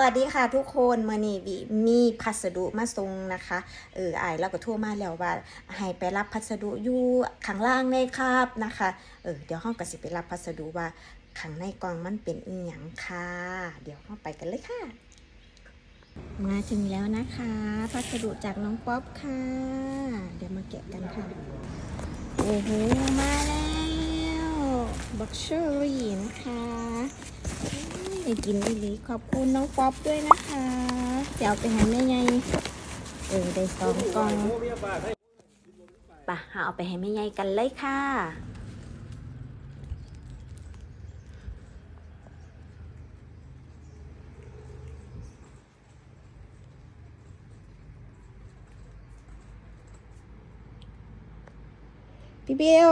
วัสดีค่ะทุกคนเมื่อนี้บิมีพัสดุมาส่งนะคะเออไอายแล้วก็โทรมาแล้วว่าให้ไปรับพัสดุอยู่ข้างล่างในครับนะคะเออเดี๋ยวห้องก็สิไปรับพัสดุว่าข้างในกล่องมันเป็นอีหยังค่ะ เดี๋ยวห้องไปกันเลยค่ะ มาถึงแล้วนะคะ พัสดุจากน้องป๊อปค่ะ เดี๋ยวมาแกะกันค่ะโอ้โหมาแล้วบักเชอรี่นะคะ ได้กินอีหลีขอบคุณน้องป๊อปด้วยนะคะจะเอาไปให้แม่ใหญ่เออได้สองกล่องปะเอาไปให้แม่ใหญ่กันเลยค่ะพี่เบล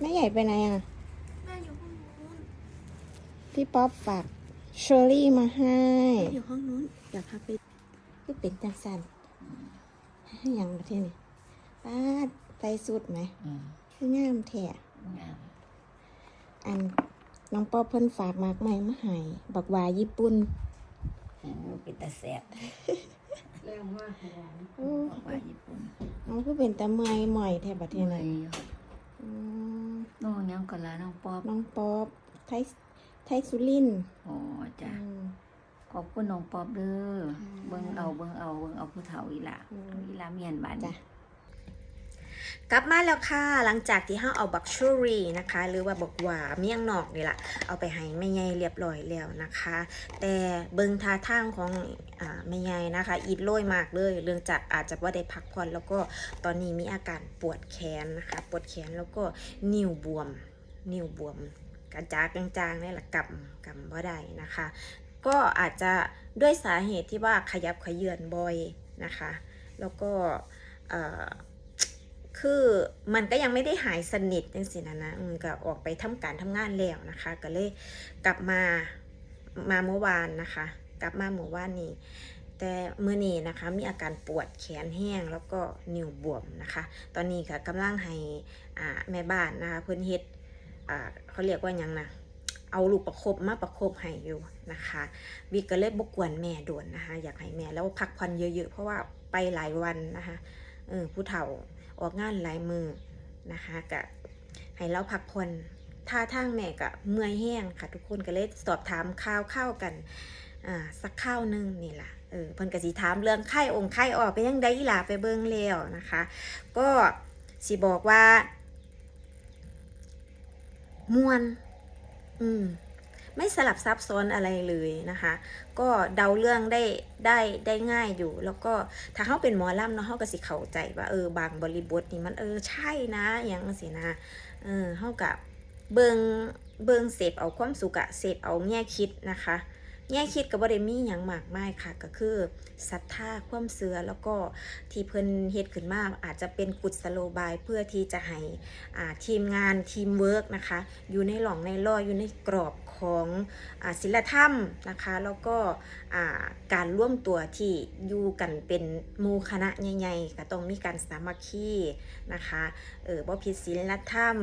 แม่ใหญ่ไปไหนอะ แม่อยู่ห้องนู้น พี่ป๊อปฝากเชอรี่มาให้แม่อยู่ห้องนู้นเดี๋ยวพาไปก็เป็นจังสันให้หยังประเทศนี่ป้าดใส่สุดไหมอืมคืองามแท้งามอันน้องป๊อปเพิ่นฝากมากใหม่มาให้บักหวายญี่ปุ่นอืมเป็นตาแสบโอ้บอกว่าญี่ปุ่นน้องคือเป็นตะเมอยหม่อยแท้ประเทศเลนี้ยอืมน้องยังก่อนละน้องป๊อบน้องป๊อปไทย ไทยสุรินทร์โอ้จ้ะอืมขอบคุณน้องป๊อบเด้อค่ะเบิ่งเอาเบิ่งเอาเบิ่งเอาผู้เฒ่าอีหล่ะอืมอีหล่ะเมียนบ้านจ้ะกลับมาแล้วค่ะ หลังจากที่เราเอาบักชูรีนะคะ หรือว่าบักหวาเมี่ยงนอกนี่แหละเอาไปให้แม่ใหญ่เรียบร้อยแล้วนะคะ แต่เบิงท่าทางของอ่าแม่ใหญ่นะคะอีดโรยมากเลย เรื่องจากอาจจะว่าได้พักผ่อนแล้วก็ตอนนี้มีอาการปวดแขนนะคะ ปวดแขนแล้วก็นิ้วบวม นิ้วบวม กระจากจางๆนี่แหละกำกำว่าได้นะคะ ก็อาจจะด้วยสาเหตุที่ว่าขยับขยื่นบ่อยนะคะ แล้วก็คือมันก็ยังไม่ได้หายสนิทจังสินะนะอืมก็ออกไปทำการทำงานแล้วนะคะ ก็เลยกลับมามาเมื่อวานนะคะ กลับมาเมื่อวานนี้แต่เมื่อนี้นะคะมีอาการปวดแขนแห้งแล้วก็นิ้วบวมนะคะ ตอนนี้ค่ะกำลังให้แม่บ้านนะคะเพื่อนเฮ็ด อ่าเขาเรียกว่ายังนะเอาลูกประคบมาประคบให้อยู่นะคะวิกก็เลยบกวนแม่ด่วนนะคะ อยากให้แม่แล้วพักผ่อนเยอะๆ เพราะว่าไปหลายวันนะคะเออผู้เฒ่าออกงานหลายมือนะคะกะให้เราพักผ่อนท่าทางแม่กะเมื่อยแห้งค่ะ ทุกคนก็เลยสอบถามข้าวข้าวกันอ่าสักข้าวหนึงนี่ล่ะเออเพิ่นก็สิถามเรื่องไข้องค์ไข้ออกไปยังไดอีหล่ะไปเบิ่งแล้วนะคะ ก็สิบอกว่า มวน อืม ไม่สลับซับซ้อนอะไรเลยนะคะ ก็เดาเรื่องได้ได้ได้ง่ายอยู่ แล้วก็ถ้าเขาเป็นหมอล่ำเนาะเขาก็สิเข้าใจว่าเออบางบริบทนี่มันเออใช่นะอย่างสินะเออเขากับเบิงเบิงเสพเอาความสุขอะเสพเอาแง่คิดนะคะ แง่คิดกับบ่ได้มีอย่างมากมายค่ะ ก็คือศรัทธาความเสือแล้วก็ที่เพิ่นเฮ็ดขึ้นมาอาจจะเป็นกุศโลบายเพื่อที่จะให้ทีมงานทีมเวิร์กนะคะ อยู่ในหล่องในล่ออยู่ในกรอบ ของอศิลธรรมนะคะ แล้วก็การร่วมตัวที่อยู่กันเป็นหมู่คณะใหญ่ๆก็ต้องมีการสามัคคีนะคะเออบ่ผิดศีลธรรม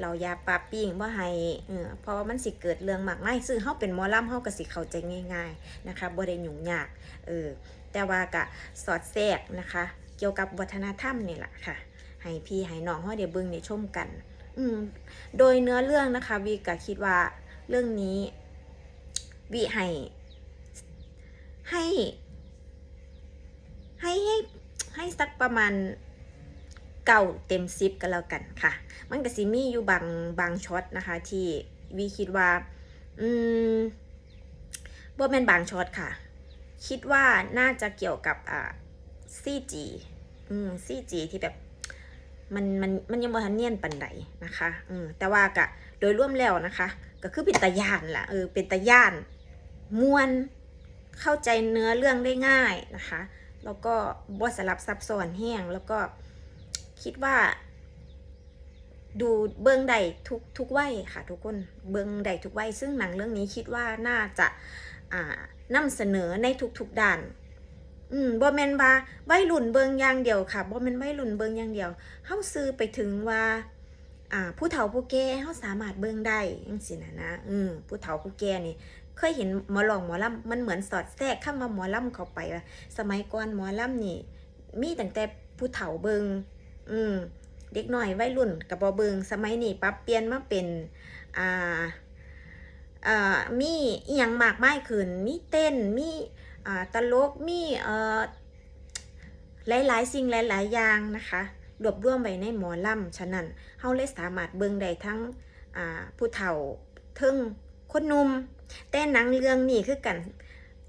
เราอย่าปาปิ้งบ่ให้เออเพราะว่ามันสิเกิดเรื่องมากมายซึ่งเฮาเป็นมอลำเฮาก็สิเข้าใจง่าย ๆนะคะบ่ได้ยุ่งยากเออแต่ว่าก็สอดแทรกนะคะ เกี่ยวกับวัฒนธรรมนี่แหละค่ะให้พี่ให้น้องเฮาได้เบิ่งได้ชมกันโดยเนื้อเรื่องนะคะวีก็คิดว่า เรื่องนี้วีให้ให้ ให้ให้ให้สักประมาณเก่าเต็มซิปกันแล้วกันค่ะ มันก็สิมี่อยู่บางบางช็อตนะคะ ที่วีคิดว่า อืมบ่แมนบางช็อตค่ะ คิดว่าน่าจะเกี่ยวกับอ่าซีจีอืมซีจีที่แบบ มันมันมันยังบ่ทันเนียนปันใดนะคะ อืมแต่ว่ากะโดยร่วมแล้วนะคะ ก็คือเป็นตาย่านล่ะเออเป็นตาย่านมวนเข้าใจเนื้อเรื่องได้ง่ายนะคะ แล้วก็บ่สลับซับซ้อนแห้งแล้วก็คิดว่า ดูเบิ้องใดทุกทุกวัยค่ะ ทุกคนเบิ้องใดทุกวัยซึ่งหนังเรื่องนี้คิดว่าน่าจะอ่านำเสนอในทุกๆด้านอืมบ่แมนว่าวัยรุ่นเบิงอย่างเดียวค่ะบ่แมนวัยรุ่นเบิงอย่างเดียวเฮาซื้อไปถึงว่า อ่าผู้เฒ่าผู้แก่เฮาสามารถเบิ่งได้จังซี่นะนะอืมผู้เฒ่าผู้แก่นี่เคยเห็นหมอลองหมอลำมันเหมือนสอดแทรกเข้ามาหมอลำเข้าไปว่าสมัยก่อนหมอลำนี่ มีตั้งแต่ผู้เฒ่าเบิงอืมเด็กน้อยวัยรุ่นกับบอเบิงสมัยนี้ปรับเปลี่ยนมาเป็นอ่าอ่ามีอหยังมากมายขึ้นมีเต้นมีอ่าตลกมีเอ่อหลายๆสิ่งหลาย ๆ อย่างนะคะ รวบรวมไว้ในหมอลำฉะนั้นเฮาเลยสามารถเบิงได้ทั้งอ่าผู้เฒ่าเทึงคนนุ่มแต่หนังเรื่องนี้คือกัน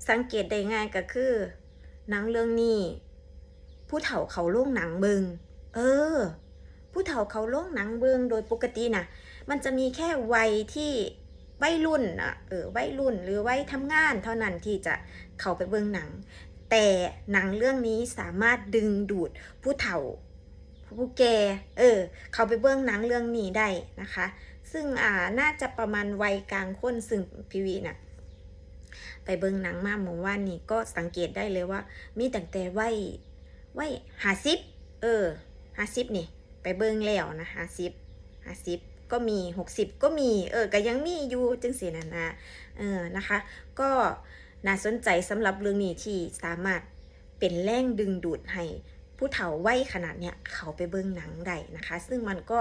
สังเกตได้ง่ายก็คือหนังเรื่องนี้ผู้เฒ่าเขาโรงหนังเบิงเออ ผู้เฒ่าเขาโรงหนังเบิงโดยปกติน่ะมันจะมีแค่วัยที่วัยรุ่นอะเออวัยรุ่นหรือวัยทำงานเท่านั้นที่จะเข้าไปเบิงหนัง แต่หนังเรื่องนี้สามารถดึงดูดผู้เฒ่า ผู้แก่เออ เขาไปเบิ้องหนังเรื่องนี้ได้นะคะ ซึ่งอ่าน่าจะประมาณวัยกลางคนซึ่งพีวีน่ะไปเบิ้งหนังมาเมื่อวานนี้ก็สังเกตได้เลยว่า มีตั้งแต่วัยวัยห้าสิบเออห้าสิบนี่ไปเบิ้งแล้วนะห้าสิบห้าสิบก็มีหกสิบก็มี เออก็ยังมีอยู่จังสีนั่นนะเออนะคะ ก็น่าสนใจสำหรับเรื่องนี้ที่สามารถเป็นแรงดึงดูดให้ ผู้เฒ่าวัยขนาดเนี้ยเขาไปเบิ้งหนังได้นะคะ ซึ่งมันก็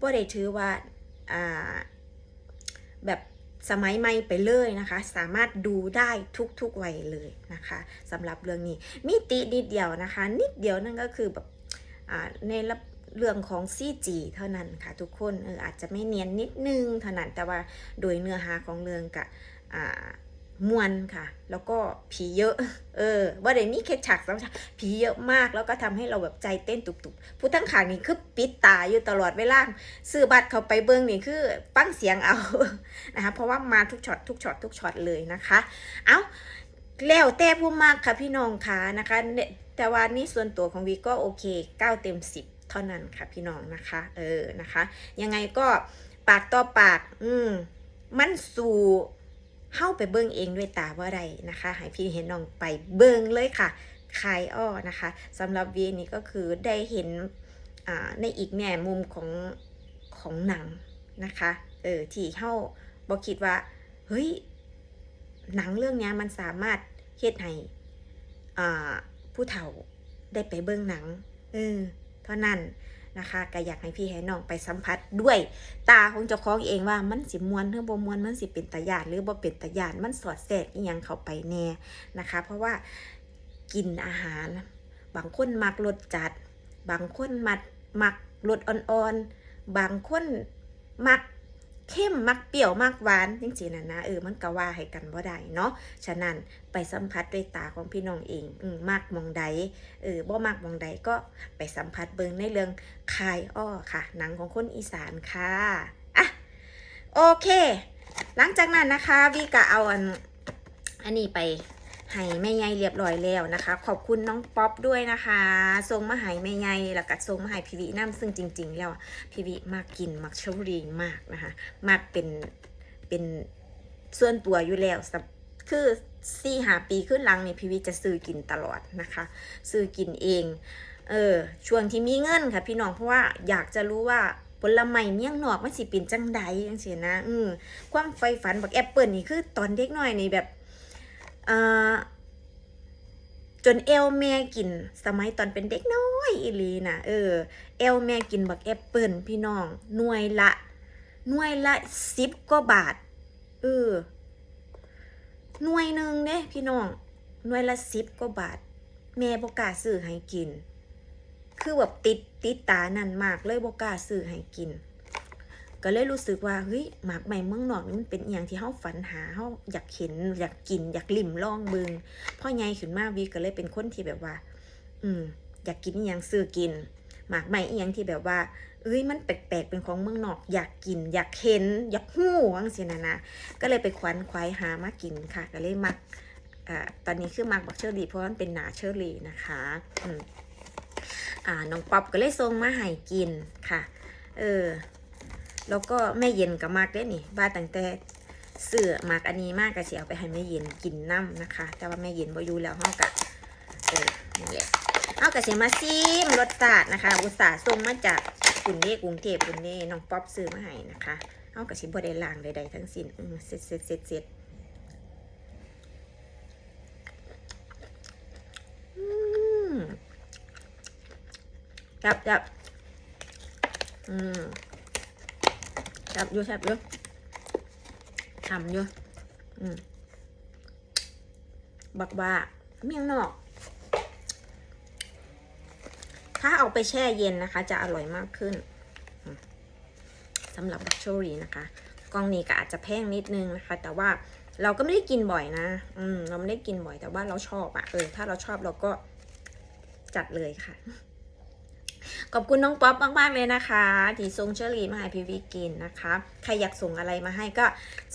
บ่ได้ถือว่าอ่าแบบสมัยใหม่ไปเลยนะคะ สามารถดูได้ทุกๆวัยเลยนะคะสำหรับเรื่องนี้มีตินิดเดียวนะคะ นิดเดียวนั่นก็คือแบบอ่าในเรื่องของ CG เท่านั้นค่ะทุกคนเอออาจจะไม่เนียนนิดนึงเท่านั้นแต่ว่าโดยเนื้อหาของเรื่องกับอ่า มวนค่ะ แล้วก็ผีเยอะ เออว่าเดี๋ยวนี้แค่ฉากสำคัญผีเยอะมาก แล้วก็ทำให้เราแบบใจเต้นตุบๆผู้ทั้งขางนี่คือปิดตาอยู่ตลอดเวลาซื้อบัตรเขาไปเบิ้งนี่คือฟังเสียงเอานะคะ เพราะว่ามาทุกช็อตทุกช็อตทุกช็อตเลยนะคะ เอาแล้วแต่ผู้มากค่ะพี่น้องค่ะนะคะ แต่ว่านี่ส่วนตัวของวีก็โอเค9เต็ม10เท่านั้นค่ะพี่น้องนะคะ เออนะคะ ยังไงก็ปากต่อปาก อืมมันสู่ เข้าไปเบิ้งเองด้วยตาว่าไรนะคะให้พี่เห็นน้องไปเบิ้งเลยค่ะคายอ้อนะคะสำหรับวีนี่ก็คือได้เห็นในอีกแง่มุมของของหนังนะคะเออที่เข้าบอกคิดว่าเฮ้ยหนังเรื่องนี้มันสามารถเฮ็ดให้ผู้เฒ่าได้ไปเบิ่งหนังเออเท่านั้น นะคะก็อยากให้พี่ให้น้องไปสัมผัสด้วยตาของเจ้าของเองว่ามันสิมวนหรือบ่มวนมันสิเป็นตาญานหรือบ่เป็นตาญานมันสอดแทรกอีหยังเข้าไปแน่นะคะ เพราะว่ากินอาหาร บางคนมักรสจัด บางคนมักมักรสอ่อนๆบางคนมัก เข้มมักเปรี้ยวมักหวานจริงๆนะนะเออมันก็ว่าให้กันบ่ได้เนาะฉะนั้นไปสัมผัสด้วยตาของพี่น้องเองอืมมักมองใดเออบ่มากมองใดก็ไปสัมผัสเบิงในเรื่องคายอ้อค่ะ หนังของคนอีสานค่ะอะโอเค หลังจากนั้นนะคะวีก็เอาอันอันนี้ไป ให้แม่ใหญ่เรียบร้อยแล้วนะคะ ขอบคุณน้องป๊อปด้วยนะคะส่งมาให้แม่ใหญ่แล้วก็ส่งมาให้พีวีน้ำซึ่งจริง ๆ แล้วพีวิมากกินมักเชอรีมากนะคะ มากเป็นเป็นส่วนตัวอยู่แล้วคือสี่หาปีขึ้นหลังนี่พีวิจะซื้อกินตลอดนะคะ ซื้อกินเองเออช่วงที่มีเงินค่ะพี่น้องเพราะว่าอยากจะรู้ว่าผลไม้เมี่ยงนอกมันสิเป็นจังใดจังซี่นะ อืมความไฟฝันบักแอปเปิลนี่คือตอนเด็กน้อยนี่แบบ จนเอลแม่กิน สมัยตอนเป็นเด็กน้อยอีลีนะเออ เอลแม่กินบักแอปเปิลพี่น้องหน่วยละหน่วยละสิบกว่าบาท เออหน่วยหนึ่งเด้พี่น้องหน่วยละสิบกว่าบาท แม่บกาซื้อให้กิน คือแบบติดติดตานั่นมากเลยบกาซื้อให้กิน ก็เลยรู้สึกว่าเฮ้ยหมากใหม่เมืองนอกนี่มันเป็นอย่างที่เฮาฝันหาเฮาอยากเห็นอยากกิน อยากลิ่มลองเบิงพ่อใหญ่ขึ้นมาวีก็เลยเป็นคนที่แบบว่า อืม อยากกินอหย่างซื้อกินหมากใหม่อีหยังที่แบบว่าเอ้ยมันแปลกๆเป็นของเมืองนอก อยากกิน อยากเห็น อยากหู้วังสินะนะก็เลยไปควันควายหามากินค่ะ ก็เลยมักอ่าตอนนี้คือมักบักเชอรี่เพราะว่ามันเป็นหนาเชอรี่นะคะอืมอ่าน้องป๊อปก็เลยส่งมาให้กินค่ะ เออ แล้วก็แม่เย็นกับมากเล่นี่บ้านตั้งแต่เสือมากอันนี้มากกะเสียเอาไปให้แม่เย็นกินน้ำนะคะ แต่ว่าแม่เย็นบ่อยู่แล้วห้องกะเออนี่แหละเอากะเสียมาซิมรสตาดนะคะ อุตส่าห์ส่งมาจากคุณเน่กรุงเทพคุณเน่น้องป๊อปซื้อมาให้นะคะเอากะสิบ่ได้ล่างใดๆทั้งสิ้นเสร็จเสร็จเสร็จเสร็จจับจับอืม จับอยู่จับอยู่ทำอยู่อืมบักว่าเมี่ยงนอก ถ้าเอาไปแช่เย็นนะคะ จะอร่อยมากขึ้นสำหรับบักโชรีนะคะ กองนี้ก็อาจจะแพงนิดนึงนะคะ แต่ว่าเราก็ไม่ได้กินบ่อยนะ อืม เราไม่ได้กินบ่อยแต่ว่าเราชอบอะ เออ ถ้าเราชอบเราก็จัดเลยค่ะ ขอบคุณน้องป๊อปมากๆเลยนะคะ ที่ส่งเชอรี่มาให้พี่วิกินนะคะ ใครอยากส่งอะไรมาให้ก็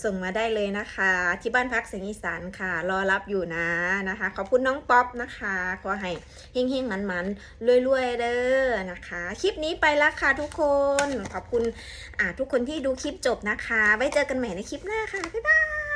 ส่งมาได้เลยนะคะ ที่บ้านพักเสียงอีสานค่ะ รอรับอยู่นะนะคะ ขอบคุณน้องป๊อปนะคะขอให้เฮงๆมันๆรวยๆเด้อนะคะ คลิปนี้ไปล้วค่ะทุกคนขอบคุณทุกคนที่ดูคลิปจบนะคะ ไว้เจอกันใหม่ในคลิปหน้าค่ะบ๊ายบาย